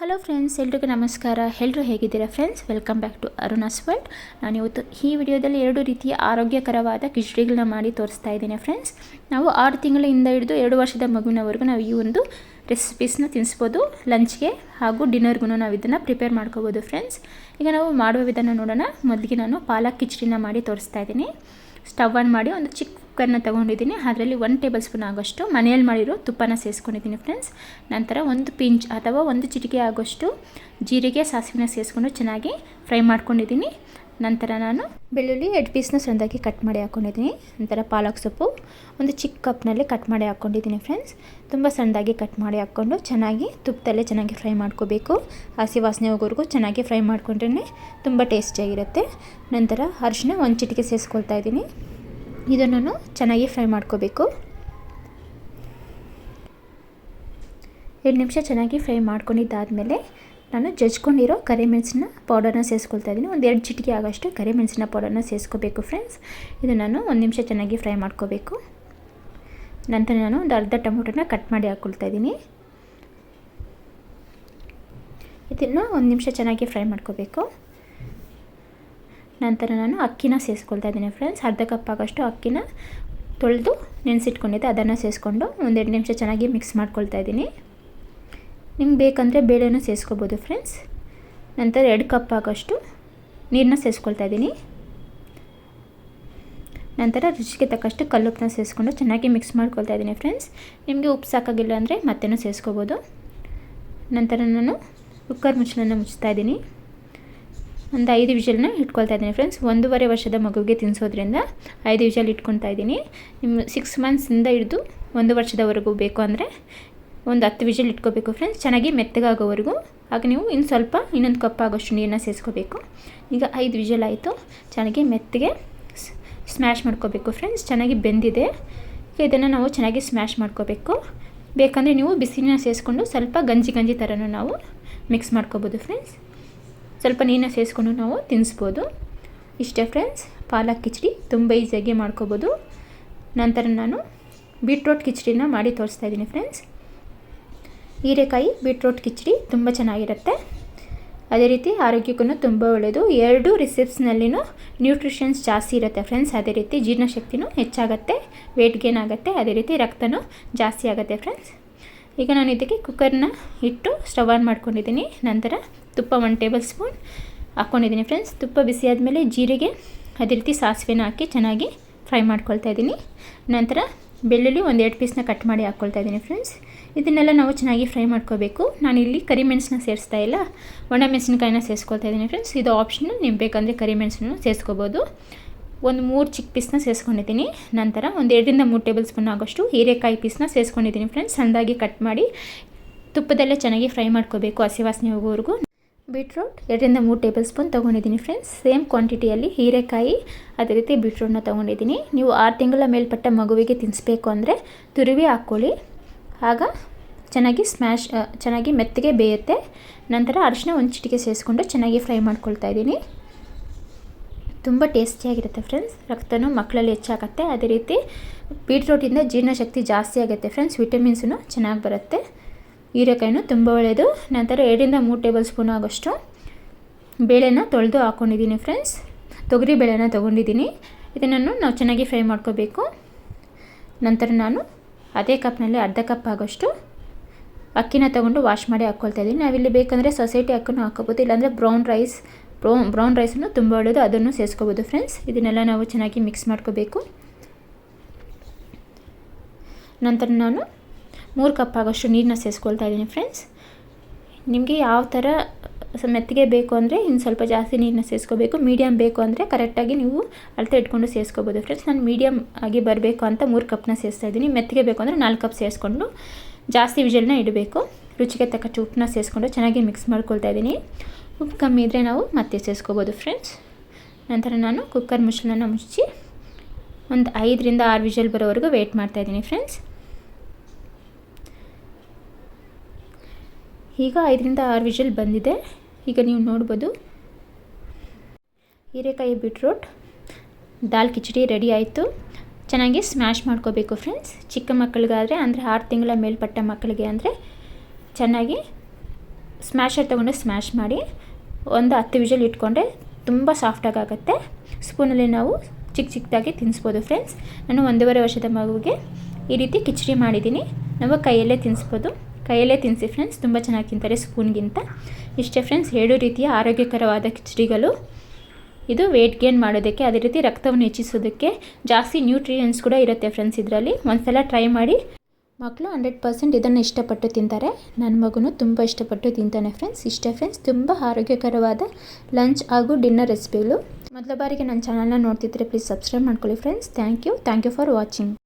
Hello friends ಎಲ್ರಿಗೂ ನಮಸ್ಕಾರ. ಎಲ್ಲರೂ ಹೇಗಿದ್ದೀರಾ friends welcome back to Aruna's ನಾನು ಇವತ್ತು ಈ ವಿಡಿಯೋದಲ್ಲಿ ಎರಡು ರೀತಿಯ ಆರೋಗ್ಯಕರವಾದ ಕಿಚಡಿಗಳನ್ನ ಮಾಡಿ ತೋರಿಸ್ತಾ ಇದ್ದೀನಿ ಫ್ರೆಂಡ್ಸ್ ನಾವು ಆರು ತಿಂಗಳಿಂದ ಹಿಡಿದು ಎರಡು ವರ್ಷದ ಮಗುವಿನವರೆಗೂ ನಾವು ಈ ಒಂದು ರೆಸಿಪೀಸ್ನ ತಿನ್ನಿಸ್ಬೋದು ಲಂಚ್ಗೆ ಹಾಗೂ ಡಿನ್ನರ್ಗೂ ನಾವು ಇದನ್ನು ಪ್ರಿಪೇರ್ ಮಾಡ್ಕೋಬೋದು ಫ್ರೆಂಡ್ಸ್ ಈಗ ನಾವು ಮಾಡುವ ವಿಧಾನ ನೋಡೋಣ. ಮೊದಲಿಗೆ ನಾನು ಪಾಲಕ್ ಕಿಚಡಿನ ಮಾಡಿ ತೋರಿಸ್ತಾ ಇದ್ದೀನಿ. ಸ್ಟವ್ ಆನ್ ಮಾಡಿ ಒಂದು ಚಿಕ್ಕ ಕುಕ್ಕರ್ನ ತೊಗೊಂಡಿದ್ದೀನಿ. ಅದರಲ್ಲಿ ಒನ್ ಟೇಬಲ್ ಸ್ಪೂನ್ ಆಗೋಷ್ಟು ಮನೆಯಲ್ಲಿ ಮಾಡಿರೋ ತುಪ್ಪನ ಸೇರಿಸ್ಕೊಂಡಿದ್ದೀನಿ ಫ್ರೆಂಡ್ಸ್ ನಂತರ ಒಂದು ಪಿಂಚ್ ಅಥವಾ ಒಂದು ಚಿಟಿಕೆ ಆಗೋಷ್ಟು ಜೀರಿಗೆ, ಸಾಸಿವೆನ ಸೇರಿಸ್ಕೊಂಡು ಚೆನ್ನಾಗಿ ಫ್ರೈ ಮಾಡ್ಕೊಂಡಿದ್ದೀನಿ. ನಂತರ ನಾನು ಬೆಳ್ಳುಳ್ಳಿ ಎರಡು ಪೀಸ್ನ ಸಣ್ಣದಾಗಿ ಕಟ್ ಮಾಡಿ ಹಾಕ್ಕೊಂಡಿದ್ದೀನಿ ನಂತರ ಪಾಲಕ್ ಸೊಪ್ಪು ಒಂದು ಚಿಕ್ಕ ಕಪ್ನಲ್ಲಿ ಕಟ್ ಮಾಡಿ ಹಾಕ್ಕೊಂಡಿದ್ದೀನಿ ಫ್ರೆಂಡ್ಸ್ ತುಂಬ ಸಣ್ಣದಾಗಿ ಕಟ್ ಮಾಡಿ ಹಾಕ್ಕೊಂಡು ಚೆನ್ನಾಗಿ ತುಪ್ಪದಲ್ಲೇ ಚೆನ್ನಾಗಿ ಫ್ರೈ ಮಾಡ್ಕೋಬೇಕು. ಹಸಿ ವಾಸನೆ ಹೋಗೋರ್ಗೂ ಚೆನ್ನಾಗಿ ಫ್ರೈ ಮಾಡ್ಕೊಂಡ್ರೆ ತುಂಬ ಟೇಸ್ಟಿಯಾಗಿರುತ್ತೆ ನಂತರ ಅರಿಶಿನ ಒಂದು ಚಿಟಿಕೆ ಸೇರಿಸ್ಕೊಳ್ತಾ ಇದ್ದೀನಿ. ಇದನ್ನು ಚೆನ್ನಾಗಿ ಫ್ರೈ ಮಾಡ್ಕೋಬೇಕು. ಎರಡು ನಿಮಿಷ ಚೆನ್ನಾಗಿ ಫ್ರೈ ಮಾಡ್ಕೊಂಡಿದ್ದಾದಮೇಲೆ ನಾನು ಜಜ್ಕೊಂಡಿರೋ ಕರಿಮೆಣಸಿನ ಪೌಡರ್ನ ಸೇರಿಸ್ಕೊಳ್ತಾ ಇದ್ದೀನಿ ಒಂದು ಎರಡು ಚಿಟಿಕೆ ಆಗೋಷ್ಟು ಕರಿಮೆಣಸಿನ ಪೌಡರ್ನ ಸೇರಿಸ್ಕೋಬೇಕು ಫ್ರೆಂಡ್ಸ್ ಇದು ನಾನು ಒಂದು ನಿಮಿಷ ಚೆನ್ನಾಗಿ ಫ್ರೈ ಮಾಡ್ಕೋಬೇಕು. ನಂತರ ನಾನು ಒಂದು ಅರ್ಧ ಟೊಮೊಟೊನ ಕಟ್ ಮಾಡಿ ಹಾಕ್ಕೊಳ್ತಾ ಇದ್ದೀನಿ ಇದನ್ನು ಒಂದು ನಿಮಿಷ ಚೆನ್ನಾಗಿ ಫ್ರೈ ಮಾಡ್ಕೋಬೇಕು. ನಂತರ ನಾನು ಅಕ್ಕಿನ ಸೇರಿಸ್ಕೊಳ್ತಾ ಇದ್ದೀನಿ ಫ್ರೆಂಡ್ಸ್ ಅರ್ಧ ಕಪ್ ಆಗೋಷ್ಟು ಅಕ್ಕಿನ ತೊಳೆದು ನೆನೆಸಿಟ್ಕೊಂಡಿದ್ದೆ. ಅದನ್ನು ಸೇರಿಸ್ಕೊಂಡು ಒಂದೆರಡು ನಿಮಿಷ ಚೆನ್ನಾಗಿ ಮಿಕ್ಸ್ ಮಾಡ್ಕೊಳ್ತಾ ಇದ್ದೀನಿ. ನಿಮ್ಗೆ ಬೇಕಂದರೆ ಬೇಳೆನೂ ಸೇರಿಸ್ಕೋಬೋದು ಫ್ರೆಂಡ್ಸ್ ನಂತರ ಎರಡು ಕಪ್ ಆಗೋಷ್ಟು ನೀರನ್ನ ಸೇರಿಸ್ಕೊಳ್ತಾ ಇದ್ದೀನಿ. ನಂತರ ರುಚಿಗೆ ತಕ್ಕಷ್ಟು ಕಲ್ಲುಪ್ಪನ್ನ ಸೇರಿಸ್ಕೊಂಡು ಚೆನ್ನಾಗಿ ಮಿಕ್ಸ್ ಮಾಡ್ಕೊಳ್ತಾ ಇದ್ದೀನಿ ಫ್ರೆಂಡ್ಸ್ ನಿಮಗೆ ಉಪ್ಪು ಸಾಕಾಗಿಲ್ಲ ಅಂದರೆ ಮತ್ತೇನೂ ಸೇರಿಸ್ಕೋಬೋದು ನಂತರ ನಾನು ಕುಕ್ಕರ್ ಮುಚ್ಚಳನ್ನು ಮುಚ್ತಾ ಇದ್ದೀನಿ. ಒಂದು ಐದು ವಿಷಲ್ನ ಇಟ್ಕೊಳ್ತಾ ಇದ್ದೀನಿ ಫ್ರೆಂಡ್ಸ್ ಒಂದೂವರೆ ವರ್ಷದ ಮಗುವಿಗೆ ತಿನ್ನಿಸೋದ್ರಿಂದ ಐದು ವಿಷಲ್ ಇಟ್ಕೊಳ್ತಾ ಇದ್ದೀನಿ. ನಿಮ್ಮ ಸಿಕ್ಸ್ ಮಂತ್ಸಿಂದ ಹಿಡಿದು ಒಂದು ವರ್ಷದವರೆಗೂ ಬೇಕು ಅಂದರೆ ಒಂದು ಹತ್ತು ವಿಷಲ್ ಇಟ್ಕೋಬೇಕು ಫ್ರೆಂಡ್ಸ್ ಚೆನ್ನಾಗಿ ಮೆತ್ತಗಾಗೋವರೆಗೂ. ಆಗ ನೀವು ಇನ್ನು ಸ್ವಲ್ಪ ಇನ್ನೊಂದು ಕಪ್ ಆಗೋಷ್ಟು ನೀರನ್ನ ಸೇರಿಸ್ಕೋಬೇಕು ಈಗ ಐದು ವಿಷಲ್ ಆಯಿತು. ಚೆನ್ನಾಗಿ ಮೆತ್ತಗೆ ಸ್ಮ್ಯಾಶ್ ಮಾಡ್ಕೋಬೇಕು ಫ್ರೆಂಡ್ಸ್ ಚೆನ್ನಾಗಿ ಬೆಂದಿದೆ. ಇದನ್ನು ನಾವು ಚೆನ್ನಾಗಿ ಸ್ಮ್ಯಾಶ್ ಮಾಡ್ಕೋಬೇಕು. ಬೇಕಂದರೆ ನೀವು ಬಿಸಿನ ಸೇರಿಸ್ಕೊಂಡು ಸ್ವಲ್ಪ ಗಂಜಿ ಗಂಜಿ ಥರನೂ ನಾವು ಮಿಕ್ಸ್ ಮಾಡ್ಕೋಬೋದು ಫ್ರೆಂಡ್ಸ್ ಸ್ವಲ್ಪ ನೀರನ್ನ ಸೇರಿಸ್ಕೊಂಡು ನಾವು ತಿನ್ನಿಸ್ಬೋದು ಇಷ್ಟೇ ಫ್ರೆಂಡ್ಸ್ ಪಾಲಕ್ ಕಿಚಡಿ ತುಂಬ ಈಸಿಯಾಗಿ ಮಾಡ್ಕೋಬೋದು. ನಂತರ ನಾನು ಬೀಟ್ರೋಟ್ ಕಿಚಡಿನ ಮಾಡಿ ತೋರಿಸ್ತಾ ಇದ್ದೀನಿ ಫ್ರೆಂಡ್ಸ್ ಹೀರೆಕಾಯಿ ಬೀಟ್ರೋಟ್ ಕಿಚಡಿ ತುಂಬ ಚೆನ್ನಾಗಿರುತ್ತೆ. ಅದೇ ರೀತಿ ಆರೋಗ್ಯಕ್ಕೂ ತುಂಬ ಒಳ್ಳೆಯದು ಎರಡು ರಿಸಿಪ್ಸ್ನಲ್ಲಿನೂ ನ್ಯೂಟ್ರಿಷನ್ಸ್ ಜಾಸ್ತಿ ಇರುತ್ತೆ ಫ್ರೆಂಡ್ಸ್ ಅದೇ ರೀತಿ ಜೀರ್ಣಶಕ್ತಿನೂ ಹೆಚ್ಚಾಗುತ್ತೆ. ವೇಟ್ ಗೇನ್ ಆಗುತ್ತೆ. ಅದೇ ರೀತಿ ರಕ್ತನೂ ಜಾಸ್ತಿ ಆಗುತ್ತೆ ಫ್ರೆಂಡ್ಸ್ ಈಗ ನಾನು ಇದಕ್ಕೆ ಕುಕ್ಕರ್ನ ಇಟ್ಟು ಸ್ಟವ್ ಆನ್ ಮಾಡ್ಕೊಂಡಿದ್ದೀನಿ. ನಂತರ ತುಪ್ಪ ಒನ್ ಟೇಬಲ್ ಸ್ಪೂನ್ ಹಾಕ್ಕೊಂಡಿದ್ದೀನಿ ಫ್ರೆಂಡ್ಸ್ ತುಪ್ಪ ಬಿಸಿ ಆದಮೇಲೆ ಜೀರಿಗೆ, ಅದೇ ರೀತಿ ಸಾಸಿವೆನ ಹಾಕಿ ಚೆನ್ನಾಗಿ ಫ್ರೈ ಮಾಡ್ಕೊಳ್ತಾ ಇದ್ದೀನಿ. ನಂತರ ಬೆಳ್ಳುಳ್ಳಿ ಒಂದು ಎರಡು ಪೀಸ್ನ ಕಟ್ ಮಾಡಿ ಹಾಕ್ಕೊಳ್ತಾ ಇದ್ದೀನಿ ಫ್ರೆಂಡ್ಸ್ ಇದನ್ನೆಲ್ಲ ನಾವು ಚೆನ್ನಾಗಿ ಫ್ರೈ ಮಾಡ್ಕೋಬೇಕು. ನಾನಿಲ್ಲಿ ಕರಿಮೆಣಸನ್ನ ಸೇರಿಸ್ತಾ ಇಲ್ಲ. ಒಣ ಮೆಣಸಿನಕಾಯಿನ ಸೇರಿಸ್ಕೊಳ್ತಾ ಇದ್ದೀನಿ ಫ್ರೆಂಡ್ಸ್ ಇದು ಆಪ್ಷನ್ ನೀವು ಬೇಕಂದರೆ ಕರಿಮೆಣಸನ್ನು ಸೇರಿಸ್ಕೋಬೋದು. ಒಂದು ಮೂರು ಚಿಕ್ಕ ಪೀಸ್ನ ಸೇರಿಸ್ಕೊಂಡಿದ್ದೀನಿ. ನಂತರ ಒಂದು ಎರಡರಿಂದ ಮೂರು ಟೇಬಲ್ ಸ್ಪೂನ್ ಆಗೋಷ್ಟು ಹೀರೆಕಾಯಿ ಪೀಸ್ನ ಸೇರಿಸ್ಕೊಂಡಿದ್ದೀನಿ ಫ್ರೆಂಡ್ಸ್ ಸಣ್ಣದಾಗಿ ಕಟ್ ಮಾಡಿ ತುಪ್ಪದಲ್ಲೇ ಚೆನ್ನಾಗಿ ಫ್ರೈ ಮಾಡ್ಕೋಬೇಕು ಹಸಿ ವಾಸನೆ ಹೋಗೋವರೆಗೂ. ಬೀಟ್ರೂಟ್ ಎರಡರಿಂದ ಮೂರು ಟೇಬಲ್ ಸ್ಪೂನ್ ತೊಗೊಂಡಿದ್ದೀನಿ ಫ್ರೆಂಡ್ಸ್ ಸೇಮ್ ಕ್ವಾಂಟಿಟಿಯಲ್ಲಿ ಹೀರೆಕಾಯಿ, ಅದೇ ರೀತಿ ಬೀಟ್ರೂಟ್ನ ತೊಗೊಂಡಿದ್ದೀನಿ. ನೀವು ಆರು ತಿಂಗಳ ಮೇಲ್ಪಟ್ಟ ಮಗುವಿಗೆ ತಿನ್ನಿಸ್ಬೇಕು ಅಂದರೆ ತುರಿವಿ ಹಾಕ್ಕೊಳ್ಳಿ. ಆಗ ಚೆನ್ನಾಗಿ ಸ್ಮ್ಯಾಶ್ ಚೆನ್ನಾಗಿ ಮೆತ್ತಗೆ ಬೇಯುತ್ತೆ. ನಂತರ ಅರಿಶಿನ ಒಂದು ಚಿಟಿಕೆ ಸೇರಿಸ್ಕೊಂಡು ಚೆನ್ನಾಗಿ ಫ್ರೈ ಮಾಡ್ಕೊಳ್ತಾ ಇದ್ದೀನಿ. ತುಂಬ ಟೇಸ್ಟಿಯಾಗಿರುತ್ತೆ ಫ್ರೆಂಡ್ಸ್ ರಕ್ತನೂ ಮಕ್ಕಳಲ್ಲಿ ಹೆಚ್ಚಾಗುತ್ತೆ. ಅದೇ ರೀತಿ ಬೀಟ್ರೂಟಿಂದ ಜೀರ್ಣಶಕ್ತಿ ಜಾಸ್ತಿ ಆಗುತ್ತೆ ಫ್ರೆಂಡ್ಸ್ ವಿಟಮಿನ್ಸೂ ಚೆನ್ನಾಗಿ ಬರುತ್ತೆ. ಹೀರೆಕಾಯಿನೂ ತುಂಬ ಒಳ್ಳೆಯದು. ನಂತರ ಎರಡರಿಂದ ಮೂರು ಟೇಬಲ್ ಸ್ಪೂನ್ ಆಗೋಷ್ಟು ಬೇಳೆನ ತೊಳೆದು ಹಾಕ್ಕೊಂಡಿದ್ದೀನಿ ಫ್ರೆಂಡ್ಸ್. ತೊಗರಿ ಬೇಳೆನ ತೊಗೊಂಡಿದ್ದೀನಿ. ಇದನ್ನು ನಾವು ಚೆನ್ನಾಗಿ ಫ್ರೈ ಮಾಡ್ಕೋಬೇಕು. ನಂತರ ನಾನು ಅದೇ ಕಪ್ನಲ್ಲಿ ಅರ್ಧ ಕಪ್ ಆಗೋಷ್ಟು ಅಕ್ಕಿನ ತೊಗೊಂಡು ವಾಶ್ ಮಾಡಿ ಹಾಕ್ಕೊಳ್ತಾ ಇದ್ದೀನಿ. ನಾವಿಲ್ಲಿ ಬೇಕಂದರೆ ಸೊಸೈಟಿ ಅಕ್ಕಿನೂ ಹಾಕೋಬೋದು, ಇಲ್ಲಾಂದರೆ ಬ್ರೌನ್ ರೈಸ್ ಬ್ರೌನ್ ಬ್ರೌನ್ ರೈಸನ್ನು ತುಂಬ ಒಳ್ಳೆಯದು. ಅದನ್ನು ಸೇರಿಸ್ಕೋಬೋದು ಫ್ರೆಂಡ್ಸ್. ಇದನ್ನೆಲ್ಲ ನಾವು ಚೆನ್ನಾಗಿ ಮಿಕ್ಸ್ ಮಾಡ್ಕೋಬೇಕು. ನಂತರ ನಾನು ಮೂರು ಕಪ್ ಆಗೋಷ್ಟು ನೀರನ್ನ ಸೇರಿಸ್ಕೊಳ್ತಾ ಇದ್ದೀನಿ ಫ್ರೆಂಡ್ಸ್. ನಿಮಗೆ ಯಾವ ಥರ ಮೆತ್ತಿಗೆ ಬೇಕು ಅಂದರೆ ಇನ್ನು ಸ್ವಲ್ಪ ಜಾಸ್ತಿ ನೀರನ್ನ ಸೇರಿಸ್ಕೋಬೇಕು ಮೀಡಿಯಮ್ ಬೇಕು ಅಂದರೆ ಕರೆಕ್ಟಾಗಿ ನೀವು ಅಳತೆ ಇಟ್ಕೊಂಡು ಸೇರಿಸ್ಕೋಬೋದು ಫ್ರೆಂಡ್ಸ್. ನಾನು ಮೀಡಿಯಮ್ ಆಗಿ ಬರಬೇಕು ಅಂತ ಮೂರು ಕಪ್ನ ಸೇರಿಸ್ತಾ ಇದ್ದೀನಿ. ಮೆತ್ತಿಗೆ ಬೇಕು ಅಂದರೆ ನಾಲ್ಕು ಕಪ್ ಸೇರಿಸ್ಕೊಂಡು ಜಾಸ್ತಿ ವಿಜಲ್ನ ಇಡಬೇಕು. ರುಚಿಗೆ ತಕ್ಕ ಉಪ್ಪನ್ನ ಸೇರಿಸ್ಕೊಂಡು ಚೆನ್ನಾಗಿ ಮಿಕ್ಸ್ ಮಾಡ್ಕೊಳ್ತಾ ಇದ್ದೀನಿ. ಉಪ್ಪು ಕಮ್ಮಿ ಇದ್ದರೆ ನಾವು ಮತ್ತೆ ಸೇರಿಸ್ಕೋಬೋದು ಫ್ರೆಂಡ್ಸ್. ನಂತರ ನಾನು ಕುಕ್ಕರ್ ಮುಚ್ಚಳನ ಮುಚ್ಚಿ ಒಂದು ಐದರಿಂದ ಆರು ವಿಜಲ್ ಬರೋವರೆಗೂ ವೆಯ್ಟ್ ಮಾಡ್ತಾಯಿದ್ದೀನಿ ಫ್ರೆಂಡ್ಸ್. ಈಗ ಐದರಿಂದ ಆರು ವಿಷಲ್ ಬಂದಿದೆ. ಈಗ ನೀವು ನೋಡ್ಬೋದು. ಹೀರೆಕಾಯಿ ಬೀಟ್ರೂಟ್, ದಾಲ್ ಕಿಚಡಿ ರೆಡಿ ಆಯಿತು. ಚೆನ್ನಾಗಿ ಸ್ಮ್ಯಾಶ್ ಮಾಡ್ಕೋಬೇಕು ಫ್ರೆಂಡ್ಸ್. ಚಿಕ್ಕ ಮಕ್ಕಳಿಗಾದರೆ ಅಂದರೆ ಆರು ತಿಂಗಳ ಮೇಲ್ಪಟ್ಟ ಮಕ್ಕಳಿಗೆ ಅಂದರೆ ಚೆನ್ನಾಗಿ ಸ್ಮ್ಯಾಶರ್ ತೊಗೊಂಡು ಸ್ಮ್ಯಾಶ್ ಮಾಡಿ ಒಂದು ಹತ್ತು ವಿಷಲ್ ಇಟ್ಕೊಂಡ್ರೆ ತುಂಬ ಸಾಫ್ಟಾಗಿ ಆಗುತ್ತೆ. ಸ್ಪೂನಲ್ಲಿ ನಾವು ಚಿಕ್ಕ ಚಿಕ್ಕದಾಗಿ ತಿನ್ನಿಸ್ಬೋದು ಫ್ರೆಂಡ್ಸ್. ನಾನು ಒಂದೂವರೆ ವರ್ಷದ ಮಗುವಿಗೆ ಈ ರೀತಿ ಕಿಚಡಿ ಮಾಡಿದ್ದೀನಿ. ನಾವು ಕೈಯಲ್ಲೇ ತಿನ್ನಿಸ್ಬೋದು ಕೈಯಲ್ಲೇ ತಿನ್ನಿಸಿ ಫ್ರೆಂಡ್ಸ್ ತುಂಬ ಚೆನ್ನಾಗಿ ತಿಂತಾರೆ ಸ್ಪೂನ್ಗಿಂತ ಇಷ್ಟೇ ಫ್ರೆಂಡ್ಸ್ ಎರಡು ರೀತಿಯ ಆರೋಗ್ಯಕರವಾದ ಕಿಚಡಿಗಳು. ಇದು ವೆಯ್ಟ್ ಗೇನ್ ಮಾಡೋದಕ್ಕೆ, ಅದೇ ರೀತಿ ರಕ್ತವನ್ನು ಹೆಚ್ಚಿಸೋದಕ್ಕೆ ಜಾಸ್ತಿ ನ್ಯೂಟ್ರಿಯೆಂಟ್ಸ್ ಕೂಡ ಇರುತ್ತೆ ಫ್ರೆಂಡ್ಸ್ ಇದರಲ್ಲಿ. ಒಂದ್ಸಲ ಟ್ರೈ ಮಾಡಿ. ಮಕ್ಕಳು ಹಂಡ್ರೆಡ್ ಪರ್ಸೆಂಟ್ ಇದನ್ನು ಇಷ್ಟಪಟ್ಟು ತಿಂತಾರೆ. ನನ್ನ ಮಗನೂ ತುಂಬ ಇಷ್ಟಪಟ್ಟು ತಿಂತಾನೆ ಫ್ರೆಂಡ್ಸ್ ಇಷ್ಟೇ ಫ್ರೆಂಡ್ಸ್ ತುಂಬ ಆರೋಗ್ಯಕರವಾದ ಲಂಚ್ ಹಾಗೂ ಡಿನ್ನರ್ ರೆಸಿಪಿಗಳು ಮೊದಲ ಬಾರಿಗೆ ನನ್ನ ಚಾನಲ್ನ ನೋಡ್ತಿದ್ರೆ ಪ್ಲೀಸ್ ಸಬ್ಸ್ಕ್ರೈಬ್ ಮಾಡ್ಕೊಳ್ಳಿ friends thank you thank you for watching